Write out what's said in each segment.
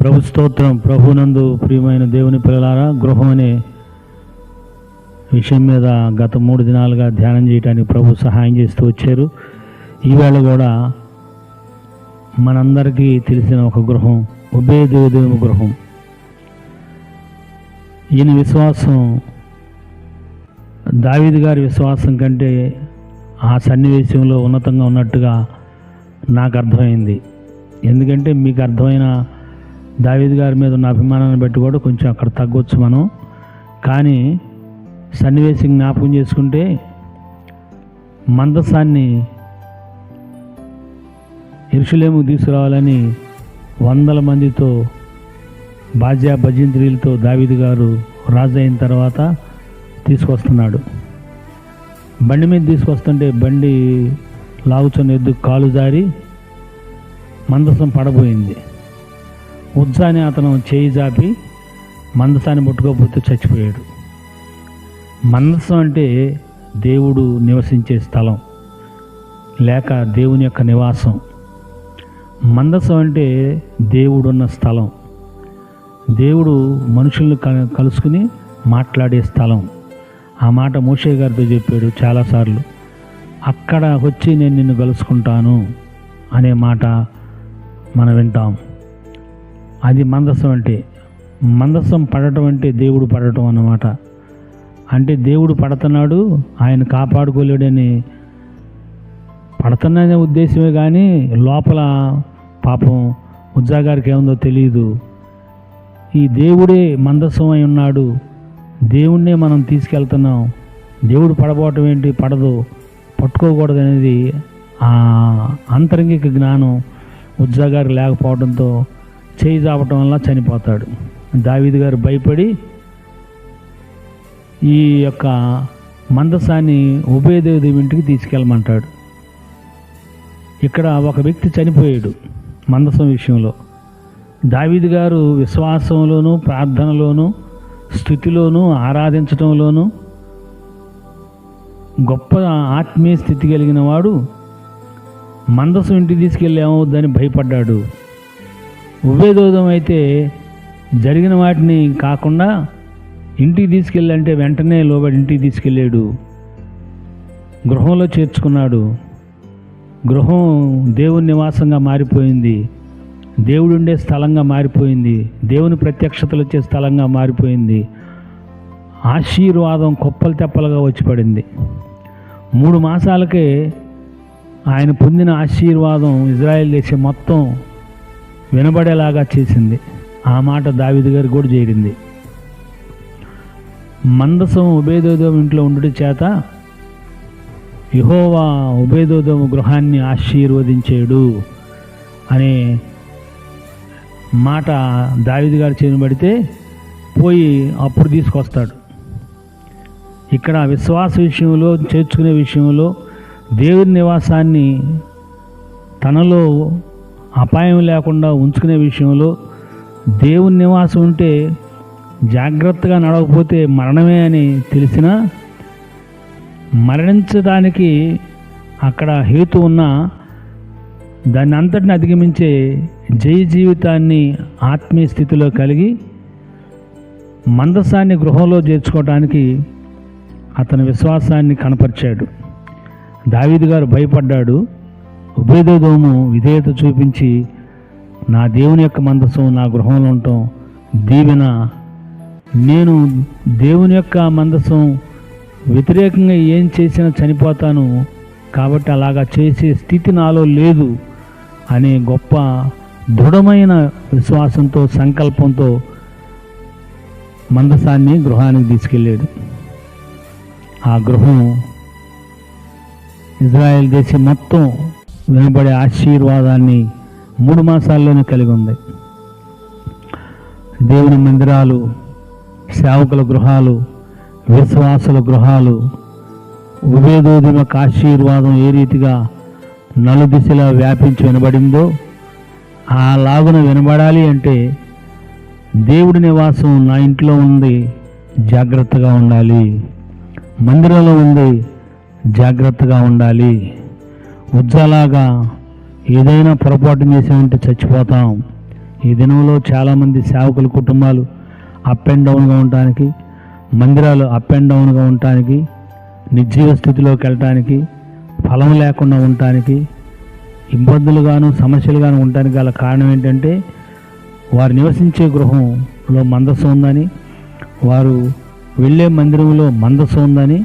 ప్రభు స్తోత్రం ప్రభునందు ప్రియమైన దేవుని పిల్లలారా గృహం అనే విషయం మీద గత మూడు దినాలుగా ధ్యానం చేయడానికి ప్రభు సహాయం చేస్తూ వచ్చారు. ఈవేళ కూడా మనందరికీ తెలిసిన ఒక గృహం ఉభయ ఉభయదేవదేవుని గృహం. ఈయన విశ్వాసం దావీదు గారి విశ్వాసం కంటే ఆ సన్నివేశంలో ఉన్నతంగా ఉన్నట్టుగా నాకు అర్థమైంది. ఎందుకంటే మీకు అర్థమైన దావీద్ గారి మీద ఉన్న అభిమానాన్ని బట్టి కూడా కొంచెం అక్కడ తగ్గొచ్చు మనం. కానీ సన్నివేశం జ్ఞాపకం చేసుకుంటే మందసాన్ని ఇరుషులేము తీసుకురావాలని వందల మందితో బాజ్యా భజంత్రీలతో దావీద్ గారు రాజు అయిన తర్వాత తీసుకొస్తున్నాడు. బండి మీద తీసుకొస్తుంటే బండి లాగుచున్న ఎద్దు కాలు జారి మందసం పడబోయింది. ఉజ్జాని అతను చేయి జాపి మందసాన్ని ముట్టుకోకపోతే చచ్చిపోయాడు. మందసం అంటే దేవుడు నివసించే స్థలం లేక దేవుని యొక్క నివాసం. మందసం అంటే దేవుడున్న స్థలం. దేవుడు మనుషుల్ని క- కలుసుకుని మాట్లాడే స్థలం. ఆ మాట మోషే గారితో చెప్పాడు చాలాసార్లు. అక్కడ వచ్చి నేను నిన్ను కలుసుకుంటాను అనే మాట మనం వింటాం. అది మందసం అంటే మందసం పడటం అంటే దేవుడు పడటం అన్నమాట. అంటే దేవుడు పడుతున్నాడు ఆయన కాపాడుకోలేడని పడుతున్ననే ఉద్దేశమే కానీ లోపల పాపం ఉజ్జాగారికి ఏముందో తెలియదు ఈ దేవుడే మందస్సం అయి ఉన్నాడు. దేవుణ్ణే మనం తీసుకెళ్తున్నాం. దేవుడు పడబోవటం ఏంటి? పడదు. పట్టుకోకూడదు అనేది ఆ అంతరంగిక జ్ఞానం ఉజ్జాగారికి లేకపోవడంతో చేయి చాపటం వల్ల చనిపోతాడు. దావీదు గారు భయపడి ఈ యొక్క మందసాన్ని ఉభయదేవి ఇంటికి తీసుకెళ్ళమంటాడు. ఇక్కడ ఒక వ్యక్తి చనిపోయాడు మందసం విషయంలో. దావీదు గారు విశ్వాసంలోను ప్రార్థనలోను స్థుతిలోను ఆరాధించటంలోనూ గొప్ప ఆత్మీయ స్థితి కలిగిన వాడు మందసం ఇంటికి తీసుకెళ్ళి ఏమవుద్దని భయపడ్డాడు. ఉభయదోదం అయితే జరిగిన వాటిని కాకుండా ఇంటికి తీసుకెళ్ళంటే వెంటనే లోబడి ఇంటికి తీసుకెళ్ళాడు. గృహంలో చేర్చుకున్నాడు. గృహం దేవుని నివాసంగా మారిపోయింది. దేవుడు ఉండే స్థలంగా మారిపోయింది. దేవుని ప్రత్యక్షతలు వచ్చే స్థలంగా మారిపోయింది. ఆశీర్వాదం కుప్పలు తెప్పలుగా వచ్చి పడింది మూడు మాసాలకే ఆయన పొందిన ఆశీర్వాదం ఇజ్రాయెల్ దేశం మొత్తం వినబడేలాగా చేసింది. ఆ మాట దావిది గారు కూడా చేరింది. మందసం ఉభయదోదం ఇంట్లో ఉండటి చేత యహోవా ఉభయదోదము గృహాన్ని ఆశీర్వదించాడు అనే మాట దావిది గారు చేయబడితే పోయి అప్పుడు తీసుకొస్తాడు. ఇక్కడ విశ్వాస విషయంలో చేర్చుకునే విషయంలో దేవుని నివాసాన్ని తనలో అపాయం లేకుండా ఉంచుకునే విషయంలో దేవుని నివాసం ఉంటే జాగ్రత్తగా నడవకపోతే మరణమే అని తెలిసినా మరణించడానికి అక్కడ హేతు ఉన్న దాన్ని అంతటిని అధిగమించే జయ జీవితాన్ని ఆత్మీయ స్థితిలో కలిగి మందసాన్ని గృహంలో చేర్చుకోవడానికి అతని విశ్వాసాన్ని కనపరిచాడు. దావీదు గారు భయపడ్డాడు. ఉభయదోము విధేయత చూపించి నా దేవుని యొక్క మందసం నా గృహంలో ఉండటం దీవెన. నేను దేవుని యొక్క మందసం వ్యతిరేకంగా ఏం చేసినా చనిపోతాను కాబట్టి అలాగా చేసే స్థితి నాలో లేదు అనే గొప్ప దృఢమైన విశ్వాసంతో సంకల్పంతో మందసాన్ని గృహానికి తీసుకెళ్ళాడు. ఆ గృహం ఇజ్రాయెల్ దేశం మొత్తం వినబడే ఆశీర్వాదాన్ని మూడు మాసాల్లోనే కలిగి ఉంది. దేవుని మందిరాలు సేవకుల గృహాలు విశ్వాసుల గృహాలు ఉభయదోదిమకు ఆశీర్వాదం ఏ రీతిగా నలుదిశలా వ్యాపించి వినబడిందో ఆ లాగున వినబడాలి అంటే దేవుడి నివాసం నా ఇంట్లో ఉంది జాగ్రత్తగా ఉండాలి. మందిరంలో ఉంది జాగ్రత్తగా ఉండాలి. ఉజ్జలాగా ఏదైనా పొరపాటు చేసామంటే చచ్చిపోతాం. ఈ దినంలో చాలామంది సేవకుల కుటుంబాలు అప్ అండ్ డౌన్గా ఉండటానికి మందిరాలు అప్ అండ్ డౌన్గా ఉండటానికి నిర్జీవ స్థితిలోకి వెళ్ళటానికి ఫలం లేకుండా ఉండటానికి ఇబ్బందులుగాను సమస్యలుగాను ఉండటానికి గల కారణం ఏంటంటే వారు నివసించే గృహంలో మందస్సు ఉందని వారు వెళ్ళే మందిరంలో మందస్సు ఉందని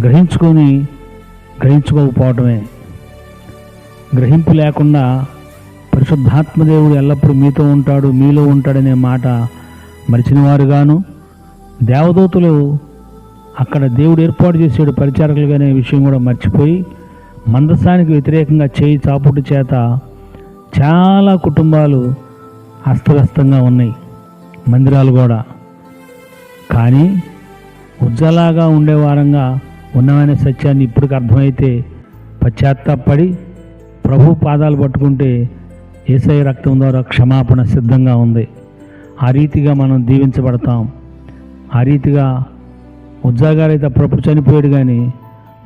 గ్రహించుకొని గ్రహించుకోకపోవటమే. గ్రహింపు లేకుండా పరిశుద్ధాత్మదేవుడు ఎల్లప్పుడూ మీతో ఉంటాడు మీలో ఉంటాడనే మాట మరిచినవారుగాను దేవదూతలు అక్కడ దేవుడు ఏర్పాటు చేసేడు పరిచారకులుగానే విషయం కూడా మర్చిపోయి మందసానికి వ్యతిరేకంగా చేయి చాపుటి చేత చాలా కుటుంబాలు అస్తవ్యస్తంగా ఉన్నాయి మందిరాలు కూడా. కానీ ఉజ్జలాగా ఉండే వారంగా ఉన్నామనే సత్యాన్ని ఇప్పటికి అర్థమైతే పశ్చాత్తాపడి ప్రభు పాదాలు పట్టుకుంటే ఏసై రక్తం ద్వారా క్షమాపణ సిద్ధంగా ఉంది. ఆ రీతిగా మనం దీవించబడతాం. ఆ రీతిగా ఉద్యోగాలైతే అప్పుడప్పుడు చనిపోయాడు కానీ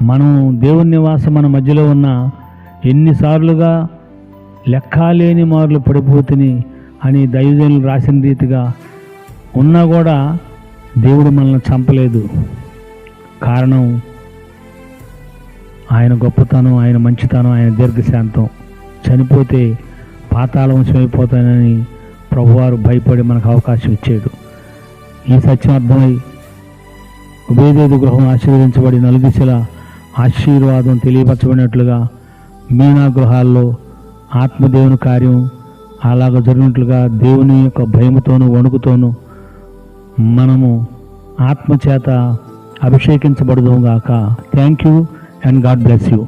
మనం దేవుని నివాసం మన మధ్యలో ఉన్న ఎన్నిసార్లుగా లెక్కలేని మార్లు పడిపోతుని అని దైవజనులు రాసిన రీతిగా ఉన్నా కూడా దేవుడు మనల్ని చంపలేదు. కారణం ఆయన గొప్పతనం ఆయన మంచితనం ఆయన దీర్ఘశాంతం. చనిపోతే పాతాళ అయిపోతానని ప్రభువారు భయపడి మనకు అవకాశం ఇచ్చాడు. ఈ సత్యం అర్థమై ఉభయదేవి గృహం ఆశీర్వదించబడి నలుదిశల ఆశీర్వాదం తెలియపరచబడినట్లుగా మీనా గృహాల్లో ఆత్మదేవుని కార్యం అలాగ జరిగినట్లుగా దేవుని యొక్క భయముతోనూ వణుకుతోనూ మనము ఆత్మచేత అభిషేకించబడదుగాక thank you and God bless you